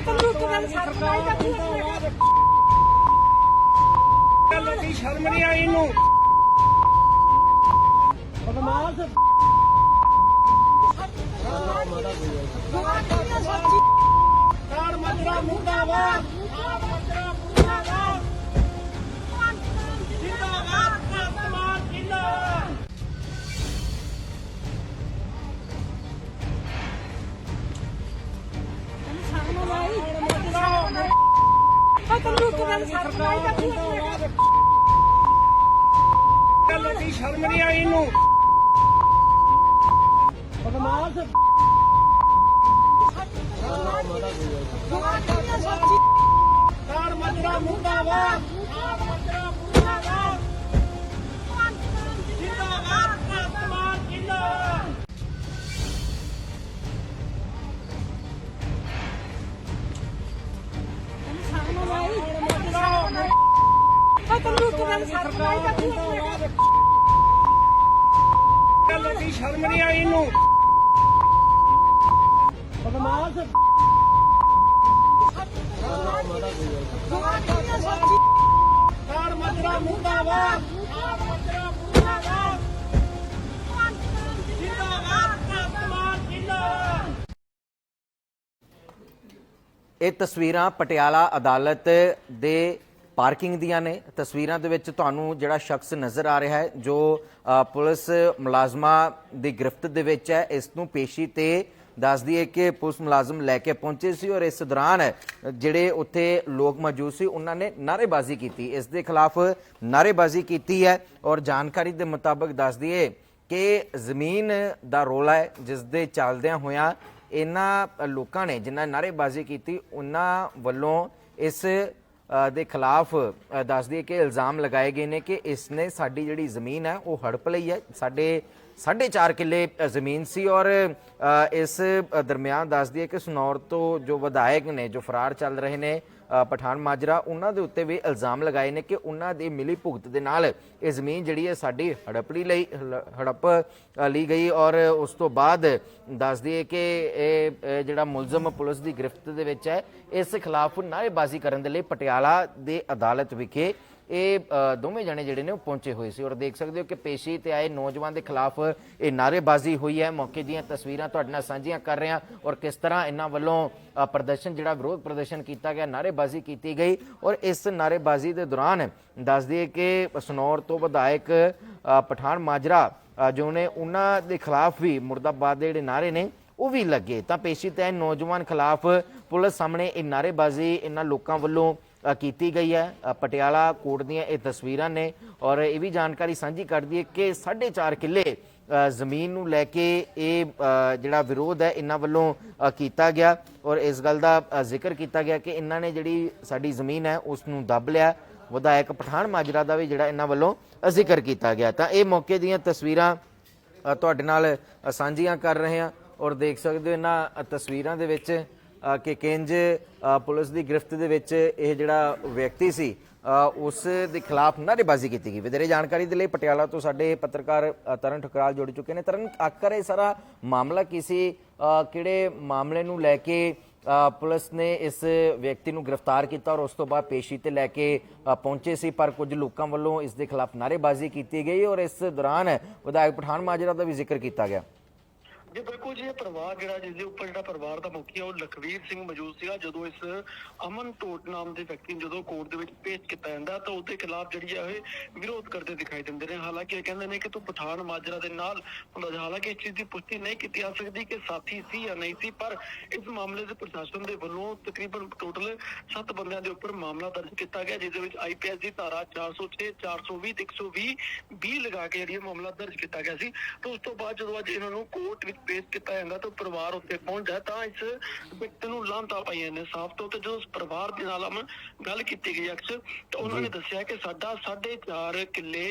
ਗੱਲ ਸੱਚ ਸ਼ਰਮ ਨਹੀਂ ਆਈ ਇਹਨੂੰ। ਬਦਮਾਸ਼ ਕਾਰ ਤੈਨੂੰ ਇੱਕ ਗੱਲ ਸੱਚ ਨਹੀਂ ਤਾਂ ਤੂੰ ਲੋਕੀ ਸ਼ਰਮ ਨਹੀਂ ਆਈ ਇਹਨੂੰ ਬਦਮਾਸ਼ ਕਾਰ ਮਜਰਾ ਮੁੰਡਾਵਾਦ ਕਾਰ ਤੈਨੂੰ ਇੱਕ ਗੱਲ ਸੱਚ ਨਹੀਂ ਤਾਂ ਤੂੰ ਲੋਕੀ ਸ਼ਰਮ ਨਹੀਂ ਆਈ ਇਹਨੂੰ ਬਦਮਾਸ਼ ਕਾਰ ਮਜਰਾ ਮੁੰਡਾਵਾਦ ਇਹ ਤਸਵੀਰਾਂ ਪਟਿਆਲਾ ਅਦਾਲਤ ਦੇ ਪਾਰਕਿੰਗ ਦੀਆਂ ਨੇ। ਤਸਵੀਰਾਂ ਦੇ ਵਿੱਚ ਤੁਹਾਨੂੰ ਜਿਹੜਾ ਸ਼ਖਸ ਨਜ਼ਰ ਆ ਰਿਹਾ ਹੈ, ਜੋ ਪੁਲਿਸ ਮੁਲਾਜ਼ਮਾਂ ਦੀ ਗ੍ਰਿਫਤ ਦੇ ਵਿੱਚ ਹੈ। ਇਸ ਨੂੰ ਪੇਸ਼ੀ ਤੇ ਦੱਸ ਦਈਏ ਕਿ ਪੁਲਿਸ ਮੁਲਾਜ਼ਮ ਲੈ ਕੇ ਪਹੁੰਚੇ ਸੀ ਔਰ ਇਸ ਦੌਰਾਨ ਜਿਹੜੇ ਉੱਥੇ ਲੋਕ ਮੌਜੂਦ ਸੀ, ਉਹਨਾਂ ਨੇ ਨਾਅਰੇਬਾਜ਼ੀ ਕੀਤੀ। ਇਸ ਦੇ ਖਿਲਾਫ ਨਾਅਰੇਬਾਜ਼ੀ ਕੀਤੀ ਹੈ ਔਰ ਜਾਣਕਾਰੀ ਦੇ ਮੁਤਾਬਕ ਦੱਸ ਦਈਏ ਕਿ ਜ਼ਮੀਨ ਦਾ ਰੋਲਾ ਹੈ, ਜਿਸ ਦੇ ਚੱਲਦਿਆਂ ਹੋਇਆਂ ਇਹਨਾਂ ਲੋਕਾਂ ਨੇ ਜਿਨ੍ਹਾਂ ਨੇ ਨਾਅਰੇਬਾਜ਼ੀ ਕੀਤੀ, ਉਹਨਾਂ ਵੱਲੋਂ ਇਸ ਦੇ ਖਿਲਾਫ ਦੱਸਦੀ ਦੱਸ ਕਿ ਇਲਜ਼ਾਮ ਲਗਾਏ ਗਏ ਨੇ ਕਿ ਇਸ ਨੇ ਸਾਡੀ ਜਿਹੜੀ ਜ਼ਮੀਨ ਹੈ, ਉਹ ਹੜਪ ਲਈ ਹੈ। ਸਾਡੇ 4.5 ਕਿੱਲੇ ਜ਼ਮੀਨ ਸੀ ਔਰ ਇਸ ਦਰਮਿਆਨ ਦੱਸ ਦਈਏ ਕਿ ਸਨੌਰ ਤੋਂ ਜੋ ਵਿਧਾਇਕ ਨੇ, ਜੋ ਫਰਾਰ ਚੱਲ ਰਹੇ ਨੇ ਪਠਾਨ ਮਾਜਰਾ, ਉਹਨਾਂ ਦੇ ਉੱਤੇ ਵੀ ਇਲਜ਼ਾਮ ਲਗਾਏ ਨੇ ਕਿ ਉਹਨਾਂ ਦੀ ਮਿਲੀ ਭੁਗਤ ਦੇ ਨਾਲ ਇਹ ਜ਼ਮੀਨ ਜਿਹੜੀ ਹੈ ਸਾਡੀ ਹੜਪੜੀ ਲਈ ਹਲ- ਹੜਪ ਲਈ ਗਈ ਔਰ ਉਸ ਤੋਂ ਬਾਅਦ ਦੱਸ ਦਈਏ ਕਿ ਇਹ ਇਹ ਜਿਹੜਾ ਮੁਲਜ਼ਮ ਪੁਲਿਸ ਦੀ ਗ੍ਰਿਫਤ ਦੇ ਵਿੱਚ ਹੈ, ਇਸ ਖਿਲਾਫ ਨਾਅਰੇਬਾਜ਼ੀ ਕਰਨ ਦੇ ਲਈ ਪਟਿਆਲਾ ਦੇ ਅਦਾਲਤ ਵਿਖੇ ਇਹ ਦੋਵੇਂ ਜਣੇ ਜਿਹੜੇ ਨੇ ਉਹ ਪਹੁੰਚੇ ਹੋਏ ਸੀ ਔਰ ਦੇਖ ਸਕਦੇ ਹੋ ਕਿ ਪੇਸ਼ੀ ਤੇ ਆਏ ਨੌਜਵਾਨ ਦੇ ਖਿਲਾਫ ਇਹ ਨਾਅਰੇਬਾਜ਼ੀ ਹੋਈ ਹੈ। ਮੌਕੇ ਦੀਆਂ ਤਸਵੀਰਾਂ ਤੁਹਾਡੇ ਨਾਲ ਸਾਂਝੀਆਂ ਕਰ ਰਹੇ ਹਾਂ ਔਰ ਕਿਸ ਤਰ੍ਹਾਂ ਇਹਨਾਂ ਵੱਲੋਂ ਪ੍ਰਦਰਸ਼ਨ ਜਿਹੜਾ ਵਿਰੋਧ ਪ੍ਰਦਰਸ਼ਨ ਕੀਤਾ ਗਿਆ, ਨਾਅਰੇਬਾਜ਼ੀ ਕੀਤੀ ਗਈ ਔਰ ਇਸ ਨਾਅਰੇਬਾਜ਼ੀ ਦੇ ਦੌਰਾਨ ਦੱਸ ਦਈਏ ਕਿ ਸਨੌਰ ਤੋਂ ਵਿਧਾਇਕ ਪਠਾਨ ਮਾਜਰਾ ਜੋ ਨੇ ਉਹਨਾਂ ਦੇ ਖਿਲਾਫ ਵੀ ਮੁਰਦਾਬਾਦ ਦੇ ਜਿਹੜੇ ਨਾਅਰੇ ਨੇ ਉਹ ਵੀ ਲੱਗੇ। ਤਾਂ ਪੇਸ਼ੀ ਤੇ ਆਏ ਨੌਜਵਾਨ ਖਿਲਾਫ ਪੁਲਿਸ ਸਾਹਮਣੇ ਇਹ ਨਾਅਰੇਬਾਜ਼ੀ ਇਹਨਾਂ ਲੋਕਾਂ ਵੱਲੋਂ ਕੀਤੀ ਗਈ ਹੈ। ਪਟਿਆਲਾ ਕੋਰਟ ਦੀਆਂ ਇਹ ਤਸਵੀਰਾਂ ਨੇ ਔਰ ਇਹ ਵੀ ਜਾਣਕਾਰੀ ਸਾਂਝੀ ਕਰਦੀ ਹੈ ਕਿ 4.5 ਕਿੱਲੇ ਜ਼ਮੀਨ ਨੂੰ ਲੈ ਕੇ ਇਹ ਜਿਹੜਾ ਵਿਰੋਧ ਹੈ, ਇਹਨਾਂ ਵੱਲੋਂ ਕੀਤਾ ਗਿਆ ਔਰ ਇਸ ਗੱਲ ਦਾ ਜ਼ਿਕਰ ਕੀਤਾ ਗਿਆ ਕਿ ਇਹਨਾਂ ਨੇ ਜਿਹੜੀ ਸਾਡੀ ਜ਼ਮੀਨ ਹੈ, ਉਸ ਨੂੰ ਦੱਬ ਲਿਆ। ਵਿਧਾਇਕ ਪਠਾਨ ਮਾਜਰਾ ਦਾ ਵੀ ਜਿਹੜਾ ਇਹਨਾਂ ਵੱਲੋਂ ਜ਼ਿਕਰ ਕੀਤਾ ਗਿਆ। ਤਾਂ ਇਹ ਮੌਕੇ ਦੀਆਂ ਤਸਵੀਰਾਂ ਤੁਹਾਡੇ ਨਾਲ ਸਾਂਝੀਆਂ ਕਰ ਰਹੇ ਹਾਂ ਔਰ ਦੇਖ ਸਕਦੇ ਹੋ ਇਹਨਾਂ ਤਸਵੀਰਾਂ ਦੇ ਵਿੱਚ ਕਿ ਕਿੰਜ ਪੁਲਿਸ ਦੀ ਗ੍ਰਿਫਤ ਦੇ ਵਿੱਚ ਇਹ ਜਿਹੜਾ ਵਿਅਕਤੀ ਸੀ ਉਸ ਦੇ ਖਿਲਾਫ ਨਾਅਰੇਬਾਜ਼ੀ ਕੀਤੀ ਗਈ। ਵਧੇਰੇ ਜਾਣਕਾਰੀ ਦੇ ਲਈ ਪਟਿਆਲਾ ਤੋਂ ਸਾਡੇ ਪੱਤਰਕਾਰ ਤਰਨ ਠੁਕਰਾਲ ਜੁੜ ਚੁੱਕੇ ਨੇ। ਤਰਨ, ਆਖਰ ਇਹ ਸਾਰਾ ਮਾਮਲਾ ਕੀ ਸੀ? ਕਿਹੜੇ ਮਾਮਲੇ ਨੂੰ ਲੈ ਕੇ ਪੁਲਿਸ ਨੇ ਇਸ ਵਿਅਕਤੀ ਨੂੰ ਗ੍ਰਿਫਤਾਰ ਕੀਤਾ ਔਰ ਉਸ ਤੋਂ ਬਾਅਦ ਪੇਸ਼ੀ ਤੇ ਲੈ ਕੇ ਪਹੁੰਚੇ ਸੀ? ਪਰ ਕੁਝ ਲੋਕਾਂ ਵੱਲੋਂ ਇਸ ਦੇ ਖਿਲਾਫ ਨਾਅਰੇਬਾਜ਼ੀ ਕੀਤੀ ਗਈ ਔਰ ਇਸ ਦੌਰਾਨ ਵਿਧਾਇਕ ਪਠਾਨ ਮਾਜਰਾ ਦਾ ਵੀ ਜ਼ਿਕਰ ਕੀਤਾ ਗਿਆ। ਜੀ ਬਿਲਕੁਲ ਜੀ, ਇਹ ਪਰਿਵਾਰ ਜਿਹੜਾ ਜਿਸ ਦੇ ਉੱਪਰ ਜਿਹੜਾ ਪਰਿਵਾਰ ਦਾ ਮੁਖੀ ਆ, ਉਹ ਲਖਵੀਰ ਸਿੰਘ ਮੌਜੂਦ ਸੀਗਾ। ਜਦੋਂ ਇਸ ਅਮਨ ਟੋਟ ਨਾਮ ਦੇ ਵਿਅਕਤੀ ਨੂੰ ਜਦੋਂ ਕੋਰਟ ਦੇ ਵਿੱਚ ਪੇਸ਼ ਕੀਤਾ ਜਾਂਦਾ, ਤਾਂ ਉਹਦੇ ਖਿਲਾਫ ਜਿਹੜੀ ਆ, ਇਹ ਵਿਰੋਧ ਕਰਦੇ ਦਿਖਾਈ ਦਿੰਦੇ ਨੇ। ਹਾਲਾਂਕਿ ਇਹ ਕਹਿੰਦੇ ਨੇ ਕਿ ਤੂੰ ਪਠਾਨ ਮਾਜਰਾ ਦੇ ਨਾਲ ਹੁੰਦਾ ਸੀ। ਹਾਲਾਂਕਿ ਇਸ ਚੀਜ਼ ਦੀ ਪੁਸ਼ਟੀ ਨਹੀਂ ਕੀਤੀ ਜਾ ਸਕਦੀ ਕਿ ਸਾਥੀ ਸੀ ਜਾਂ ਨਹੀਂ ਸੀ, ਪਰ ਇਸ ਮਾਮਲੇ ਦੇ ਪ੍ਰਸ਼ਾਸਨ ਦੇ ਵੱਲੋਂ ਤਕਰੀਬਨ ਟੋਟਲ 7 ਬੰਦਿਆਂ ਦੇ ਉੱਪਰ ਮਾਮਲਾ ਦਰਜ ਕੀਤਾ ਗਿਆ, ਜਿਸ ਦੇ ਵਿੱਚ ਆਈਪੀਐਸ ਦੀ ਧਾਰਾ 406 420 ਤੇ 120 20 ਲਗਾ ਕੇ ਜਿਹੜੀ ਮਾਮਲਾ ਦਰਜ ਕੀਤਾ ਗਿਆ ਸੀ। ਤੇ ਉਸ ਤੋਂ ਬਾਅਦ ਜਦੋਂ ਅੱਜ ਇਹਨਾਂ ਨੂੰ ਕੋਰਟ ਵਿੱਚ ਪੇਸ਼ ਕੀਤਾ ਜਾਂਦਾ ਤਾਂ ਪਰਿਵਾਰ ਉੱਤੇ ਪਹੁੰਚਦਾ ਤਾਂ ਇਸ ਵਿਅਕਤੀ ਨੂੰ ਲਾਂਤਾ ਪਾਈਆਂ ਨੇ ਸਾਫ਼ ਤੌਰ ਤੇ। ਜਦੋਂ ਉਸ ਪਰਿਵਾਰ ਦੇ ਨਾਲ ਹਮ ਗੱਲ ਕੀਤੀ ਗਈ ਅਕਸਰ ਤਾਂ ਉਹਨਾਂ ਨੇ ਦੱਸਿਆ ਕਿ ਸਾਡਾ 4.5 ਕਿੱਲੇ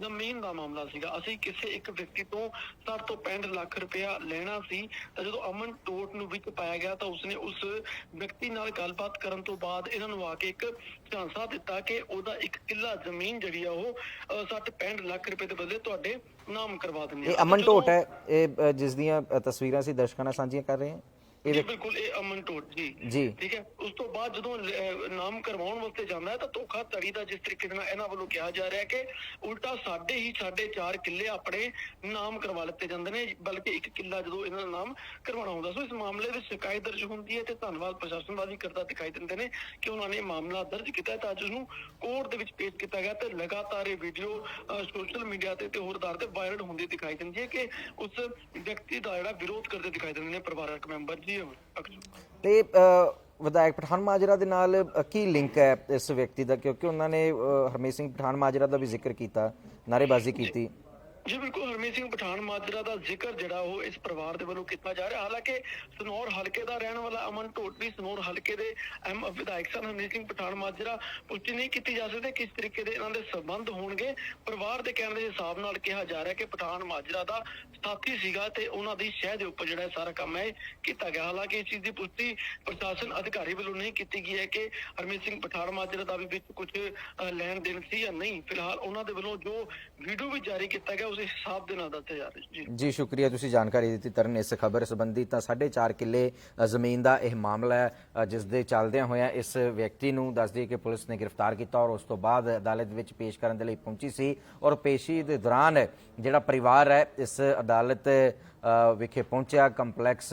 ਜ਼ਮੀਨ ਦਾ ਮਾਮਲਾ ਸੀਗਾ। ਅਸੀਂ ਕਿਸੇ ਇੱਕ ਵਿਅਕਤੀ ਤੋਂ 60 ਤੋਂ 65 ਲੱਖ ਰੁਪਇਆ ਲੈਣਾ ਸੀ। ਤਾਂ ਜਦੋਂ ਅਮਨ ਟੋਟ ਨੂੰ ਵਿੱਚ ਪਾਇਆ ਗਿਆ ਤਾਂ ਉਸਨੇ ਉਸ ਵਿਅਕਤੀ ਨਾਲ ਗੱਲਬਾਤ ਕਰਨ ਤੋਂ ਬਾਅਦ ਇਹਨਾਂ ਨੂੰ ਆ ਕੇ ਇੱਕ ਝਾਂਸਾ ਦਿੱਤਾ ਕਿ ਉਹਦਾ ਇੱਕ ਕਿੱਲਾ ਜ਼ਮੀਨ ਜਿਹੜੀ ਆ ਉਹ 60 65 ਲੱਖ ਰੁਪਏ ਦੇ ਬਦਲੇ ਤੁਹਾਡੇ ਨਾਮ ਕਰਵਾ ਦਿੰਦੇ ਇਹ ਅਮਨ ਢੋਟ ਹੈ ਇਹ ਅ, ਜਿਸ ਦੀਆਂ ਅ, ਤਸਵੀਰਾਂ ਅਸੀਂ ਦਰਸ਼ਕਾਂ ਨਾਲ ਸਾਂਝੀਆਂ ਕਰ ਰਹੇ ਹਾਂ। ਇਹ ਜੀ ਬਿਲਕੁਲ ਇਹ ਅਮਨ ਟੋਟ ਜੀ। ਜੀ। ਠੀਕ ਹੈ? ਉਸ ਤੋਂ ਬਾਅਦ ਜਦੋਂ ਅਹ, ਨਾਮ ਕਰਵਾਉਣ ਵਾਸਤੇ ਜਾਂਦਾ ਹੈ ਤਾਂ ਧੋਖਾ ਧੜੀ ਦਾ ਜਿਸ ਤਰੀਕੇ ਨਾਲ ਇਹਨਾਂ ਵੱਲੋਂ ਕਿਹਾ ਜਾ ਰਿਹਾ ਹੈ ਕਿ ਉਲਟਾ ਸਾਡੇ ਹੀ ਸਾਡੇ 4 ਕਿੱਲੇ ਆਪਣੇ ਨਾਮ ਕਰਵਾ ਲਿੱਤੇ ਜਾਂਦੇ ਨੇ ਬਲਕਿ ਇੱਕ ਕਿੱਲਾ ਜਦੋਂ ਇਹਨਾਂ ਦਾ ਨਾਮ ਕਰਵਾਉਣਾ ਹੁੰਦਾ ਸੋ ਇਸ ਮਾਮਲੇ ਵਿੱਚ ਸ਼ਿਕਾਇਤ ਦਰਜ ਹੁੰਦੀ ਹੈ ਤੇ ਧੰਨਵਾਦ ਪ੍ਰਸ਼ਾਸਨ ਦਾ ਵੀ ਕਰਦਾ ਦਿਖਾਈ ਦਿੰਦੇ ਨੇ ਕਿ ਉਹਨਾਂ ਨੇ ਇਹ ਮਾਮਲਾ ਦਰਜ ਕੀਤਾ ਹੈ। ਤਾਂ ਅੱਜ ਉਸਨੂੰ ਕੋਰਟ ਦੇ ਵਿੱਚ ਪੇਸ਼ ਕੀਤਾ ਗਿਆ ਤੇ ਲਗਾਤਾਰ ਇਹ ਵੀਡੀਓ ਸੋਸ਼ਲ ਮੀਡੀਆ ਤੇ ਤੇ ਹੋਰ ਆਧਾਰ ਤੇ ਵਾਇਰਲ ਹੁੰਦੀ ਦਿਖਾਈ ਦਿੰਦੀ ਹੈ ਕਿ ਉਸ ਵਿਅਕਤੀ ਦਾ ਜਿਹੜਾ ਵਿਰੋਧ ਕਰਦੇ ਦਿਖਾਈ ਦਿੰਦੇ ਨੇ ਪਰਿਵਾਰਕ ਮੈਂਬਰ ਜੀ। ਤੇ ਵਿਧਾਇਕ ਪਠਾਨ ਮਾਜਰਾ ਦੇ ਨਾਲ ਕੀ ਲਿੰਕ ਹੈ ਇਸ ਵਿਅਕਤੀ ਦਾ? ਕਿਉਂਕਿ ਉਹਨਾਂ ਨੇ ਅ, ਹਰਮੀਤ ਸਿੰਘ ਪਠਾਨ ਮਾਜਰਾ ਦਾ ਵੀ ਜ਼ਿਕਰ ਕੀਤਾ ਨਾਰੇਬਾਜ਼ੀ ਕੀਤੀ। ਜੀ ਬਿਲਕੁਲ ਹਰਮੀਤ ਸਿੰਘ ਪਠਾਨ ਮਾਜਰਾ ਦਾ ਜ਼ਿਕਰ ਜਿਹੜਾ ਉਹ ਇਸ ਪਰਿਵਾਰ ਦੇ ਵੱਲੋਂ ਕੀਤਾ ਜਾ ਰਿਹਾ। ਹਾਲਾਂਕਿ ਸਨੌਰ ਹਲਕੇ ਦਾ ਰਹਿਣ ਵਾਲਾ ਅਮਨ ਢੋਟਰੀ ਸਨੌਰ ਹਲਕੇ ਦੇ ਐਮ ਵਿਧਾਇਕ ਸਨ। ਹਰਮੀਤ ਸਿੰਘ ਪਠਾਨ ਮਾਜਰਾ ਪੁਸ਼ਟੀ ਨਹੀਂ ਕੀਤੀ ਜਾ ਸਕਦੀ, ਕਿਸ ਤਰੀਕੇ ਦੇ ਇਹਨਾਂ ਦੇ ਸੰਬੰਧ ਹੋਣਗੇ, ਪਰਿਵਾਰ ਦੇ ਕਹਿਣ ਦੇ ਹਿਸਾਬ ਨਾਲ ਕਿਹਾ ਜਾ ਰਿਹਾ ਕਿ ਪਠਾਨ ਮਾਜਰਾ ਦਾ ਸਾਥੀ ਸੀਗਾ ਤੇ ਉਹਨਾਂ ਦੀ ਸ਼ਹਿ ਦੇ ਉੱਪਰ ਜਿਹੜਾ ਸਾਰਾ ਕੰਮ ਹੈ ਇਹ ਕੀਤਾ ਗਿਆ। ਹਾਲਾਂਕਿ ਇਸ ਚੀਜ਼ ਦੀ ਪੁਸ਼ਟੀ ਪ੍ਰਸ਼ਾਸਨ ਅਧਿਕਾਰੀ ਵੱਲੋਂ ਨਹੀਂ ਕੀਤੀ ਗਈ ਹੈ ਕਿ ਹਰਮੀਤ ਸਿੰਘ ਪਠਾਨ ਮਾਜਰਾ ਦਾ ਵੀ ਵਿੱਚ ਕੁਝ ਲੈਣ ਦੇਣ ਸੀ ਜਾਂ ਨਹੀਂ। ਫਿਲਹਾਲ ਉਹਨਾਂ ਦੇ ਵੱਲੋਂ ਜੋ ਵੀਡੀਓ ਵੀ ਜਾਰੀ ਕੀਤਾ ਗਿਆ ਉਸ ਹਿਸਾਬ ਦੇ ਨਾਲ ਦੱਸਿਆ ਜਾ ਰਿਹਾ ਜੀ। ਜੀ ਸ਼ੁਕਰੀਆ ਤੁਸੀਂ ਜਾਣਕਾਰੀ ਦਿੱਤੀ ਤਰਨ ਇਸ ਖਬਰ ਸੰਬੰਧੀ। ਤਾਂ 4.5 ਕਿੱਲੇ ਜ਼ਮੀਨ ਦਾ ਇਹ ਮਾਮਲਾ ਹੈ ਅ, ਜਿਸ ਦੇ ਚੱਲਦਿਆਂ ਹੋਇਆਂ ਇਸ ਵਿਅਕਤੀ ਨੂੰ ਦੱਸ ਦਈਏ ਕਿ ਪੁਲਿਸ ਨੇ ਗ੍ਰਿਫਤਾਰ ਕੀਤਾ ਔਰ ਉਸ ਤੋਂ ਬਾਅਦ ਅਦਾਲਤ ਵਿੱਚ ਪੇਸ਼ ਕਰਨ ਦੇ ਲਈ ਪਹੁੰਚੀ ਸੀ। ਔਰ ਪੇਸ਼ੀ ਦੇ ਦੌਰਾਨ ਜਿਹੜਾ ਪਰਿਵਾਰ ਹੈ ਇਸ ਅਦਾਲਤ ਵਿਖੇ ਪਹੁੰਚਿਆ। ਕੰਪਲੈਕਸ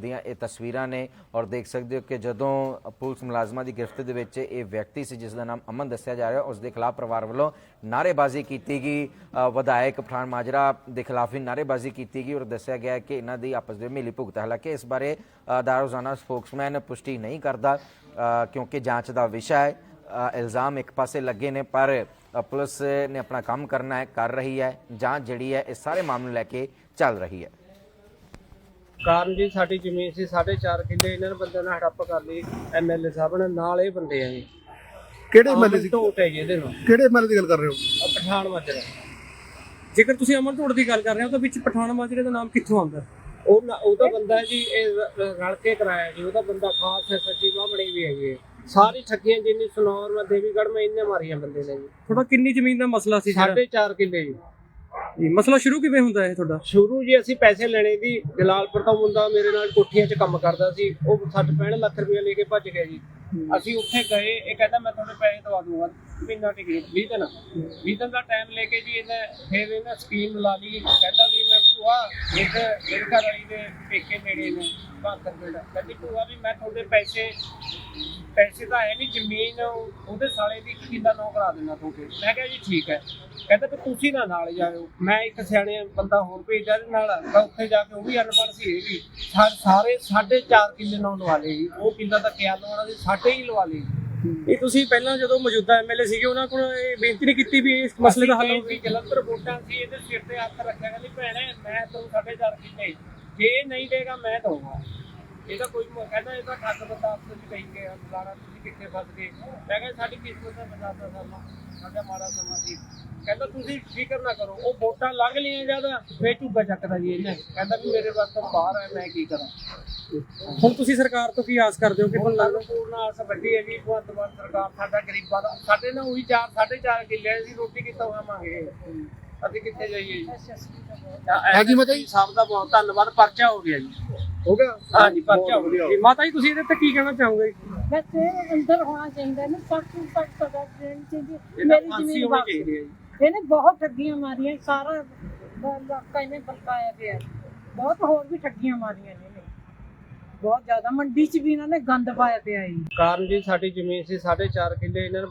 ਦੀਆਂ ਇਹ ਤਸਵੀਰਾਂ ਨੇ ਔਰ ਦੇਖ ਸਕਦੇ ਹੋ ਕਿ ਜਦੋਂ ਪੁਲਿਸ ਮੁਲਾਜ਼ਮਾਂ ਦੀ ਗ੍ਰਿਫਤ ਦੇ ਵਿੱਚ ਇਹ ਵਿਅਕਤੀ ਸੀ, ਜਿਸ ਦਾ ਨਾਮ ਅਮਨ ਦੱਸਿਆ ਜਾ ਰਿਹਾ, ਉਸ ਦੇ ਖਿਲਾਫ ਪਰਿਵਾਰ ਵੱਲੋਂ ਨਾਅਰੇਬਾਜ਼ੀ ਕੀਤੀ ਗਈ। ਵਿਧਾਇਕ ਪਠਾਨ ਮਾਜਰਾ ਦੇ ਖਿਲਾਫ ਵੀ ਨਾਅਰੇਬਾਜ਼ੀ ਕੀਤੀ ਗਈ ਔਰ ਦੱਸਿਆ ਗਿਆ ਕਿ ਇਹਨਾਂ ਦੀ ਆਪਸ ਦੇ ਮਿਲੀ ਭੁਗਤ। ਹੈ। ਹਾਲਾਂਕਿ ਇਸ ਬਾਰੇ ਦਾ ਰੋਜ਼ਾਨਾ ਸਪੋਕਸਮੈਨ ਪੁਸ਼ਟੀ ਨਹੀਂ ਕਰਦਾ ਕਿਉਂਕਿ ਜਾਂਚ ਦਾ ਵਿਸ਼ਾ ਹੈ। ਇਲਜ਼ਾਮ ਇੱਕ ਪਾਸੇ ਲੱਗੇ ਨੇ, ਪਰ ਪੁਲਿਸ ਨੇ ਆਪਣਾ ਕੰਮ ਕਰਨਾ ਹੈ, ਕਰ ਰਹੀ ਹੈ। ਜਾਂਚ ਜਿਹੜੀ ਹੈ, ਇਸ ਸਾਰੇ ਮਾਮਲੇ ਨੂੰ ਲੈ ਕੇ ਚੱਲ ਰਹੀ ਹੈ। ਕਾਰਨ ਜੀ ਸਾਡੀ ਜ਼ਮੀਨ ਸੀ 4.5 ਕਿੱਲੇ ਇਹਨਾਂ ਨੇ ਬੰਦੇ ਨਾਲ ਹੜੱਪ ਕਰ ਲਈ ਐਮਐਲਏ ਸਾਹਿਬ ਨੇ ਨਾਲ ਇਹ ਬੰਦੇ ਆ ਜੀ। ਕਿਹੜੇ ਐਮਐਲਏ ਸੀ ਢੋਟ ਹੈ ਜੀ ਇਹਦੇ ਨਾਲ। ਕਿਹੜੇ ਐਮਐਲਏ ਦੀ ਗੱਲ ਕਰ ਰਹੇ ਹੋ? ਆਹ ਪਠਾਨ ਮਾਜਰਾ। ਜੇਕਰ ਤੁਸੀਂ ਅਮਰ ਢੋੜ ਦੀ ਗੱਲ ਕਰ ਰਹੇ ਹੋ ਤਾਂ ਵਿੱਚ ਪਠਾਨ ਮਾਜਰੇ ਦਾ ਨਾਮ ਕਿੱਥੋਂ ਆਉਂਦਾ? ਉਹ ਨਾ- ਉਹਦਾ ਬੰਦਾ ਜੀ ਇਹ ਰ- ਰਲ ਕੇ ਕਰਾਇਆ ਜੀ ਉਹਦਾ ਬੰਦਾ ਖਾਸ ਹੈ ਸੱਚੀ ਬਾਹ ਬਣੀ ਵੀ ਹੈਗੀ ਹੈ। ਸਾਰੀ ਠੱਗੀਆਂ ਜਿੰਨੀ ਸਨੌਰ ਮੈਂ ਦੇਵੀਗੜ੍ਹ ਮੈਂ ਇੰਨੇ ਮਾਰੀਆਂ ਬੰਦੇ ਨੇ ਜੀ। ਤੁਹਾਡਾ ਕਿੰਨੀ ਜ਼ਮੀਨ ਦਾ ਮਸਲਾ ਸੀ ਜਿਹੜਾ? 4.5 ਕਿੱਲੇ ਜੀ। ਜੀ ਮਸਲਾ ਸ਼ੁਰੂ ਕਿਵੇਂ ਹੁੰਦਾ ਹੈ ਤੁਹਾਡਾ? ਸ਼ੁਰੂ ਜੀ ਅਸੀਂ ਪੈਸੇ ਲੈਣੇ ਦੀ ਜਲਾਲਪੁਰ ਦਾ ਮੁੰਡਾ ਮੇਰੇ ਨਾਲ ਕੋਠੀਆਂ 'ਚ ਕੰਮ ਕਰਦਾ ਸੀ ਉਹ 60 65 ਲੱਖ ਰੁਪਏ ਲੈ ਕੇ ਭੱਜ ਗਿਆ ਜੀ। ਅਸੀਂ ਉੱਥੇ ਗਏ ਇਹ ਕਹਿੰਦਾ ਮੈਂ ਤੁਹਾਡੇ ਪੈਸੇ ਦਵਾ ਦੂੰਗਾ ਮਹੀਨਾ ਟਿਕਟ 20 ਦਿਨ। 20 ਦਿਨ ਦਾ ਟਾਈਮ ਲੈ ਕੇ ਜੀ ਇਹਨੇ ਫਿਰ ਇਹਨੇ ਸਕੀਮ ਲਾ ਲਈ ਕਹਿੰਦਾ ਵੀ ਮੈਂ ਭੂਆ ਇੱਕ ਮੇਰੇ ਘਰ ਵਾਲੀ ਦੇ ਪੇਕੇ ਨੇੜੇ ਨੇ ਬਾਕਰ ਪਿੰਡ। ਕਹਿੰਦੀ ਭੂਆ ਵੀ ਮੈਂ ਤੁਹਾਡੇ ਪੈਸੇ ਪੈਸੇ ਤਾਂ ਹੈ ਨਹੀਂ ਜ਼ਮੀਨ ਉਹਦੇ ਸਾਲੇ ਦੀ ਕਿੱਲਾ ਨੌ ਕਰਾ ਦੇਣਾ ਤੁਹਾਡੇ ਮੈਂ ਕਿਹਾ ਜੀ ਠੀਕ ਹੈ। ਕਹਿੰਦਾ ਵੀ ਤੁਸੀਂ ਨਾ ਨਾਲ ਜਾਇਓ। ਮੈਂ ਇੱਕ ਸਿਆਣੇ ਬੰਦਾ ਹੋਰ ਭੇਜਿਆ ਇਹਦੇ ਨਾਲ। ਮੈਂ ਉੱਥੇ ਜਾ ਕੇ ਉਹ ਵੀ ਅਨਪੜ੍ਹ ਸੀ ਇਹ ਵੀ। ਸਾਰੇ 4.5 ਕਿੱਲੇ ਨੌ ਲਵਾ ਲਏ ਜੀ। ਉਹ ਕਿੱਲਾ ਤਾਂ ਕਿਆ ਲਵਾਉਣਾ ਸੀ ਸਾਡੇ ਹੀ ਲਵਾ ਲਏ ਇਹ ਤੁਸੀਂ ਪਹਿਲਾਂ ਜਦੋਂ ਮੌਜੂਦਾ ਐਮਐਲਏ ਸੀਗੇ ਉਹਨਾਂ ਕੋਲ ਇਹ ਬੇਨਤੀ ਨਹੀਂ ਕੀਤੀ ਵੀ ਇਸ ਮਸਲੇ ਦਾ ਹੱਲ ਹੋਵੇ? ਜਲੰਧਰ ਵੋਟਾਂ ਸੀ ਇਹਦੇ ਸਿਰ ਤੇ ਹੱਥ ਰੱਖਿਆ ਕਹਿੰਦੀ ਭੈਣੇ ਮੈਂ ਤੈਨੂੰ 4.5 ਕਿੱਲੇ। ਜੇ ਨਹੀਂ ਦੇਗਾ ਮੈਂ ਦਊਂਗਾ। ਇਹਦਾ ਕੋਈ ਮ- ਕਹਿੰਦਾ ਇਹ ਤਾਂ ਠੱਗ ਬੰਦਾ ਆਪਸ ਵਿੱਚ ਕਹੀ ਗਿਆ ਫਲਾਣਾ ਤੁਸੀਂ ਕਿੱਥੇ ਫਸ ਗਏ? ਮੈਂ ਕਿਹਾ ਸਾਡੀ ਕਿਸਮਤ ਦਾ ਬਜ਼ਾਦਾ ਸਾਲਾ ਸਾਡਾ ਮਾੜਾ ਸਮਾਂ ਸੀ। ਕਹਿੰਦਾ ਤੁਸੀਂ ਫਿਕਰ ਨਾ ਕਰੋ ਉਹ ਵੋਟਾਂ ਲੰਘ ਲਈਆਂ ਜ਼ਿਆਦਾ ਫੇਰ ਝੁੱਗਾ ਚੱਕਦਾ ਜੀ ਇਹਨੇ। ਕਹਿੰਦਾ ਵੀ ਮੇਰੇ ਵਾਸਤੇ ਬਾਹਰ ਹੈ ਮੈਂ ਕੀ ਕਰਾਂ? ਹੁਣ ਤੁਸੀਂ ਸਰਕਾਰ ਤੋਂ ਕੀ ਆਸ ਕਰਦੇ ਹੋ ਕਿ ਹੁਣ ਸਾਨੂੰ ਪੂਰਨ ਆਸ ਵੱਡੀ ਹੈ ਜੀ ਭਗਵੰਤ ਮਾਨ ਸਰਕਾਰ ਸਾਡਾ ਗਰੀਬਾਂ ਦਾ ਸਾਡੇ ਨਾਲ ਉਹੀ 4 4.5 ਕਿੱਲੇ ਸੀ ਰੋਟੀ ਕਿੱਥੋਂ ਖਾਵਾਂਗੇ? ਅਸੀਂ ਕਿੱਥੇ ਜਾਈਏ ਜੀ? ਹਾਂਜੀ ਮਾਤਾ ਜੀ। ਸਾਹਿਬ ਦਾ ਬਹੁਤ ਧੰਨਵਾਦ ਪਰਚਾ ਹੋ ਗਿਆ ਜੀ। ਹੋ ਗਿਆ? ਹਾਂਜੀ ਪਰਚਾ ਹੋ ਗਿਆ। ਜੀ ਮਾਤਾ ਜੀ ਤੁਸੀਂ ਇਹਦੇ ਤੇ ਕੀ ਕਹਿਣਾ ਚਾਹੋਗੇ? ਬਸ ਇਹ ਅੰਦਰ ਹੋਣਾ ਚਾਹੀਦਾ ਨਾ ਸਖਤ ਸਖਤ ਸਜ਼ਾ ਦੇਣੀ ਚਾਹੀਦੀ ਇਹਦਾ ਮੇਰੀ ਫਾਂਸੀ ਜ਼ਮੀਨ ਹੋਣੀ ਵਾਪਸ ਚਾਹੀਦੀ ਹੈ ਜੀ। ਇਹਨੇ ਬਹੁਤ ਠੱਗੀਆਂ ਮਾਰੀਆਂ ਸਾਰਾ ਬ- ਇਲਾਕਾ ਇਹਨੇ ਬਲਕਾਇਆ ਪਿਆ। ਬਹੁਤ ਹੋਰ ਵੀ ਠੱਗੀਆਂ ਮਾਰੀਆਂ ਨੇ ਇਹਨੇ। ਬਹੁਤ ਜ਼ਿਆਦਾ ਮੰਡੀ 'ਚ ਵੀ ਇਹਨਾਂ ਨੇ ਗੰਦ ਪਾਇਆ ਪਿਆ ਜੀ। ਕਾਰਨ ਜੀ ਸਾਡੀ ਜ਼ਮੀਨ ਸੀ 4.5 ਕਿੱਲੇ ਇਹਨਾਂ ਨੇ